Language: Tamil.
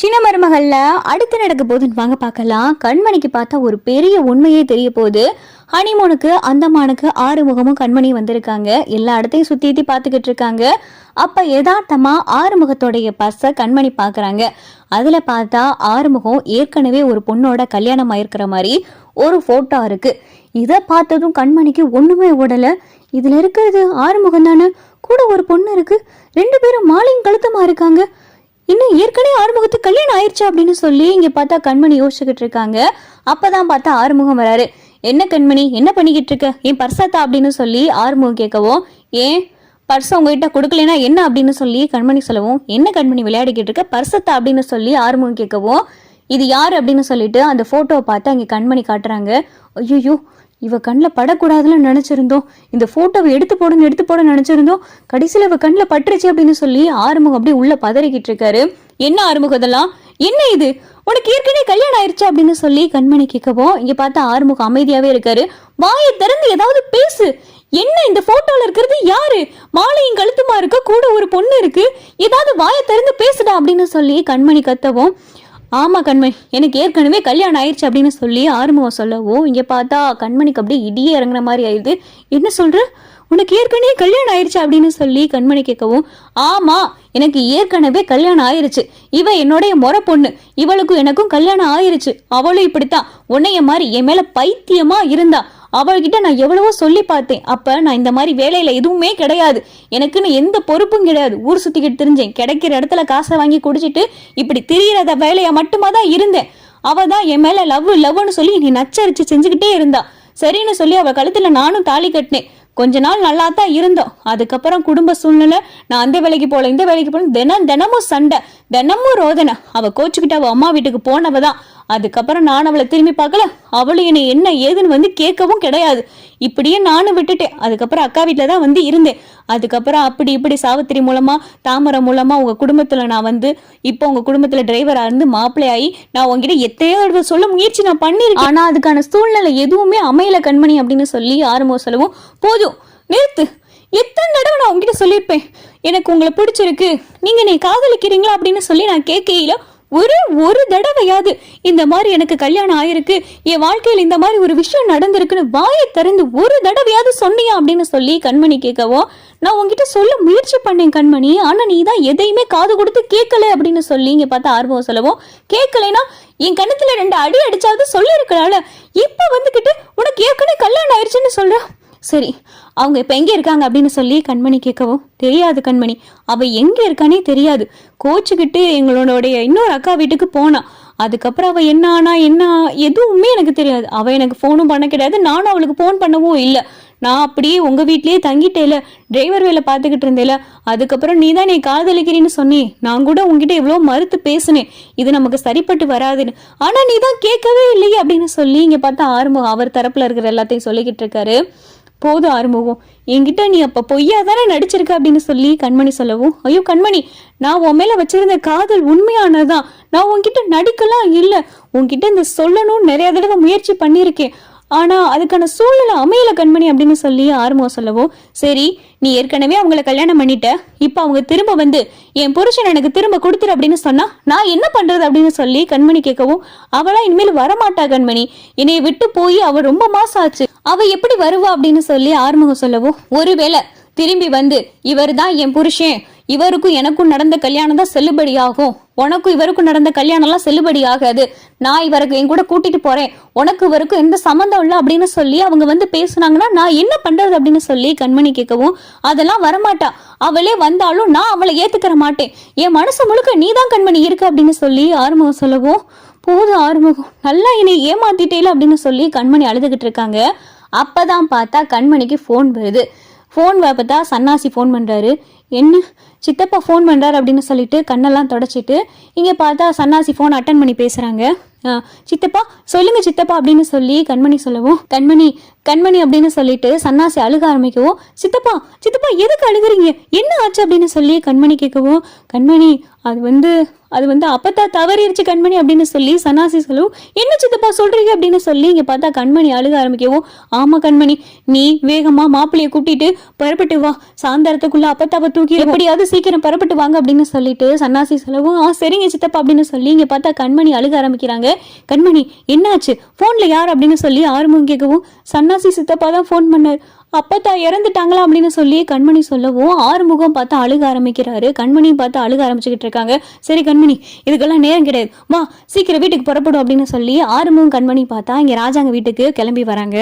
சின்ன மருமகள்ல அடுத்து நடக்க போதுன்னு வாங்க பார்க்கலாம். கண்மணிக்கு பார்த்தா ஒரு பெரிய உண்மையே தெரிய போகுது. ஹனிமூனுக்கு அந்தமானுக்கு ஆறுமுகமும் கண்மணி வந்திருக்காங்க. எல்லா இடத்தையும் சுத்தி சுத்தி பார்த்துக்கிட்டு இருக்காங்க. அப்ப யதார்த்தமா ஆறுமுகத்தோடைய பஸ்ஸை கண்மணி பார்க்குறாங்க. அதுல பார்த்தா ஆறுமுகம் ஏற்கனவே ஒரு பொண்ணோட கல்யாணம் ஆயிருக்கிற மாதிரி ஒரு போட்டோ இருக்கு. இதை பார்த்ததும் கண்மணிக்கு ஒண்ணுமே ஓடல. இதுல இருக்கிறது ஆறுமுகம் தானே கூட ஒரு பொண்ணு இருக்கு. ரெண்டு பேரும் மாலையும் கழுத்துமா இருக்காங்க. இன்னும் ஏற்கனவே ஆறுமுகத்துக்கு கல்யாணம் ஆயிடுச்சு அப்படின்னு சொல்லி இங்கே பார்த்தா கண்மணி யோசிச்சுக்கிட்டு இருக்காங்க. அப்பதான் பார்த்தா ஆறுமுகம் வராரு. என்ன கண்மணி என்ன பண்ணிக்கிட்டு இருக்க? ஏன் பர்சாத்தா? அப்படின்னு சொல்லி ஆறுமுகம் கேட்கவும் ஏன் பர்ஸ் உங்ககிட்ட கொடுக்கலனா என்ன? அப்படின்னு சொல்லி கண்மணி சொல்லவும் என்ன கண்மணி விளையாடிக்கிட்டு இருக்க? பர்சத்தா? அப்படின்னு சொல்லி ஆறுமுகம் கேட்கவும் இது யார்? அப்படின்னு சொல்லிட்டு அந்த ஃபோட்டோவை பார்த்து அங்கே கண்மணி காட்டுறாங்க. ஐயோ இவ கண்ணில் படக்கூடாதுன்னு நினச்சிருந்தோம். இந்த ஃபோட்டோவை எடுத்து போடணும் எடுத்து போட நினச்சிருந்தோம். கடைசியில் இவ கண்ணில் பட்டுருச்சு அப்படின்னு சொல்லி ஆறுமுகம் அப்படியே உள்ள பதறிக்கிட்டு இருக்காரு. என்ன ஆறுமுகம் இதெல்லாம்? என்ன இது? உனக்கு ஏற்கனவே கல்யாணம் ஆயிடுச்சு அப்படின்னு சொல்லி கண்மணி கேட்கவும் இங்க பார்த்தா ஆறுமுகம் அமைதியாவே இருக்காரு. வாயை திறந்து ஏதாவது பேசு. என்ன இந்த போட்டோல இருக்கிறது? யாரு? மாலையும் கழுத்துமா இருக்க? கூட ஒரு பொண்ணு இருக்கு. ஏதாவது வாயை திறந்து பேசுடா அப்படின்னு சொல்லி கண்மணி கத்தவும் ஆமாம் கண்மணி எனக்கு ஏற்கனவே கல்யாணம் ஆயிடுச்சு அப்படின்னு சொல்லி ஆறுமுகம் சொல்லவும் இங்கே பார்த்தா கண்மணிக்கு அப்படியே இடியே இறங்குற மாதிரி ஆயிடுது. என்ன சொல்கிற உனக்கு ஏற்கனவே கல்யாணம் ஆயிடுச்சு அப்படின்னு சொல்லி கண்மணி கேட்கவும் ஆமாம் எனக்கு ஏற்கனவே கல்யாணம் ஆயிருச்சு. இவ என்னுடைய முறை பொண்ணு. இவளுக்கும் எனக்கும் கல்யாணம் ஆயிருச்சு. அவளும் இப்படித்தான். உன்னைய மாதிரி என் மேலே பைத்தியமாக இருந்தா. அவள்கிட்ட நான் எவ்வளவோ சொல்லி பார்த்தேன். அப்ப நான் இந்த மாதிரி வேலையில எதுவுமே கிடையாது. எனக்குன்னு எந்த பொறுப்பும் கிடையாது. ஊர் சுத்திக்கிட்டு தெரிஞ்சேன். கிடைக்கிற இடத்துல காசை வாங்கி குடிச்சிட்டு இப்படி திரியிறத வேலையை மட்டுமா தான் இருந்தேன். அவ தான் என் மேல லவ் லவ்னு சொல்லி நீ நச்சரிச்சு செஞ்சுக்கிட்டே இருந்தா. சரின்னு சொல்லி அவள் கழுத்துல நானும் தாலி கட்டினேன். கொஞ்ச நாள் நல்லா தான் இருந்தோம். அதுக்கப்புறம் குடும்ப சூழ்நிலை நான் அந்த வேலைக்கு போல இந்த வேலைக்கு போல தினம் தினமும் சண்டை தினமும் ரோதனை. அவ கோச்சுக்கிட்டு அவ அம்மா வீட்டுக்கு போனவ தான். அதுக்கப்புறம் நான் அவளை திரும்பி பார்க்கல. அவளும் என்னை என்ன ஏதுன்னு வந்து கேட்கவும் கிடையாது. இப்படியே நானும் விட்டுட்டேன். அதுக்கப்புறம் அக்கா வீட்டில் தான் வந்து இருந்தேன். அதுக்கப்புறம் அப்படி இப்படி சாவித்திரி மூலமாக தாமரை மூலமாக உங்க குடும்பத்துல நான் வந்து இப்போ உங்க குடும்பத்துல டிரைவராக இருந்து மாப்பிள்ளையாகி நான் உங்ககிட்ட எத்தையோ சொல்ல முயற்சி நான் பண்ணிருக்கேன் ஆனால் அதுக்கான சூழ்நிலை எதுவுமே அமையல கண்மணி அப்படின்னு சொல்லி ஆரம்பம் சொல்லவும் போதும் நிறுத்து. எத்தனை தடவை நான் உங்ககிட்ட சொல்லியிருப்பேன்? எனக்கு உங்களை பிடிச்சிருக்கு. நீங்கள் நீ காதலிக்கிறீங்களா? அப்படின்னு சொல்லி நான் கேட்கையில ஒரு ஒரு தடவையாவது இந்த மாதிரி எனக்கு கல்யாணம் ஆயிருக்கு என் வாழ்க்கையில் இந்த மாதிரி ஒரு விஷயம் நடந்திருக்குன்னு வாயை திறந்து ஒரு தடவையாவது சொன்னியா அப்படின்னு சொல்லி கண்மணி கேட்கவும் நான் உங்ககிட்ட சொல்ல முயற்சி பண்ணேன் கண்மணி ஆனால் நீ தான் எதையுமே காது கொடுத்து கேட்கல அப்படின்னு சொல்லி இங்கே பார்த்தா ஆர்வம் சொல்லவும் கேட்கலைன்னா என் கணத்துல ரெண்டு அடி அடிச்சாவது சொல்லியிருக்கலாம்ல இப்போ வந்துக்கிட்டு உனக்கு ஏற்கனவே கல்யாணம் ஆயிடுச்சுன்னு சொல்கிறேன் சரி அவங்க இப்போ எங்கே இருக்காங்க அப்படின்னு சொல்லி கண்மணி கேட்கவும் தெரியாது கண்மணி. அவள் எங்கே இருக்கானே தெரியாது. கோச்சுக்கிட்டு எங்களோடைய இன்னொரு அக்கா வீட்டுக்கு போனான் அதுக்கப்புறம் அவள் என்ன ஆனா என்ன எதுவுமே எனக்கு தெரியாது. அவள் எனக்கு ஃபோனும் பண்ண கிடையாது. நானும் அவளுக்கு ஃபோன் பண்ணவும் இல்லை. நான் அப்படியே உங்கள் வீட்லேயே தங்கிட்டேல. டிரைவர் வேலை பார்த்துக்கிட்டு இருந்தேல. அதுக்கப்புறம் நீ தான் நீ காதலிக்கிறேன்னு சொன்னி. நான் கூட உங்ககிட்ட எவ்வளோ மறுத்து பேசினேன். இது நமக்கு சரிப்பட்டு வராதுன்னு. ஆனால் நீ தான் கேட்கவே இல்லையே அப்படின்னு சொல்லி இங்கே பார்த்தா ஆறுமுகம் அவர் தரப்பில் இருக்கிற எல்லாத்தையும் சொல்லிக்கிட்டு இருக்காரு. போதும் ஆறுமுகம். என்கிட்ட நீ அப்போ பொய்யா தானே நடிச்சிருக்க அப்படின்னு சொல்லி கண்மணி சொல்லவும் ஐயோ கண்மணி நான் உன் மேலே வச்சிருந்த காதல் உண்மையானதுதான். நான் உன்கிட்ட நடிக்கலாம் இல்லை உன்கிட்ட இந்த சொல்லணும்னு நிறைய தடவை முயற்சி பண்ணியிருக்கேன். ஆனால் அதுக்கான சூழ்நிலை அமையல கண்மணி அப்படின்னு சொல்லி ஆறுமுகம் சொல்லவும் சரி நீ ஏற்கனவே அவங்கள கல்யாணம் பண்ணிட்ட. இப்போ அவங்க திரும்ப வந்து என் புருஷன் எனக்கு திரும்ப கொடுத்துரு அப்படின்னு சொன்னால் நான் என்ன பண்ணுறது அப்படின்னு சொல்லி கண்மணி கேட்கவும் அவளாக இனிமேல் வரமாட்டா கண்மணி. என்னைய விட்டு போய் அவள் ரொம்ப மாசம் ஆச்சு அவள் எப்படி வருவா? அப்படின்னு சொல்லி ஆறுமுகம் சொல்லவும் ஒருவேளை திரும்பி வந்து இவர் தான் என் புருஷன். இவருக்கும் எனக்கும் நடந்த கல்யாணம் தான் செல்லுபடி ஆகும் உனக்கும் இவருக்கும் நடந்த கல்யாணம்லாம் செல்லுபடி ஆகாது. நான் இவருக்கு என் கூட கூட்டிட்டு போறேன். உனக்கு இவருக்கும் எந்த சம்மந்தம் இல்லை அப்படின்னு சொல்லி அவங்க வந்து பேசுனாங்கன்னா நான் என்ன பண்றது அப்படின்னு சொல்லி கண்மணி கேட்கவும் அதெல்லாம் வரமாட்டா. அவளே வந்தாலும் நான் அவளை ஏத்துக்கிற மாட்டேன். என் மனசு முழுக்க நீ தான் கண்மணி இருக்கு அப்படின்னு சொல்லி ஆறுமுகம் சொல்லவும் போதும் ஆறுமுகம். நல்லா என்னை ஏமாத்திட்டேல அப்படின்னு சொல்லி கண்மணி அழுதுகிட்டு இருக்காங்க. அப்பதான் பார்த்தா கண்மணிக்கு ஃபோன் வருது. ஃபோன் பார்த்தா சன்னாசி ஃபோன் பண்ணுறாரு என்ன? சித்தப்பா ஃபோன் பண்ணுறாரு அப்படின்னு சொல்லிட்டு கண்ணெல்லாம் தொடச்சிட்டு இங்கே பார்த்தா சன்னாசி ஃபோன் அட்டன் பண்ணி பேசுகிறாங்க சித்தப்பா சொல்லுங்க சித்தப்பா அப்படின்னு சொல்லி கண்மணி சொல்லவும் கண்மணி கண்மணி அப்படின்னு சொல்லிட்டு சன்னாசி அழுக ஆரம்பிக்கவும் சித்தப்பா சித்தப்பா எதுக்கு அழுகுறீங்க? என்ன ஆச்சு அப்படின்னு சொல்லி கண்மணி கேட்கவும் கண்மணி அது வந்து அது வந்து அப்பத்தா தவறிடுச்சு கண்மணி அப்படின்னு சொல்லி சன்னாசி சொல்லவும் என்ன சித்தப்பா சொல்றீங்க அப்படின்னு சொல்லி இங்க பார்த்தா கண்மணி அழுக ஆரம்பிக்கவும் ஆமா கண்மணி நீ வேகமா மாப்பிள்ளைய கூட்டிட்டு புறப்பட்டு வா சாயந்தரத்துக்குள்ள அப்பத்தாவை தூக்கி எப்படியாவது சீக்கிரம் புறப்பட்டு வாங்க அப்படின்னு சொல்லிட்டு சன்னாசி சொல்லவும் ஆ சரிங்க சித்தப்பா அப்படின்னு சொல்லி இங்கே பார்த்தா கண்மணி அழுக ஆரம்பிக்கிறாங்க. கண்மணி என்னாச்சு? ஃபோனில் யார்? அப்படின்னு சொல்லி ஆறுமுகம் கேட்கவும் சன்னாசி சித்தப்பா தான் ஃபோன் பண்ணார். அப்பத்தா இறந்துட்டாங்களா? அப்படின்னு சொல்லி கண்மணி சொல்லவும் ஆறுமுகம் பார்த்து அழுக ஆரம்பிக்கிறாரு. கண்மணியும் பார்த்து அழுக ஆரம்பிச்சுக்கிட்டு இருக்காங்க. சரி கண்மணி இதுக்கெல்லாம் நேரம் கிடையாது. வா சீக்கிரம் வீட்டுக்கு புறப்படும் அப்படின்னு சொல்லி ஆறுமுகம் கண்மணி பார்த்தா இங்கே ராஜாங்க வீட்டுக்கு கிளம்பி வராங்க.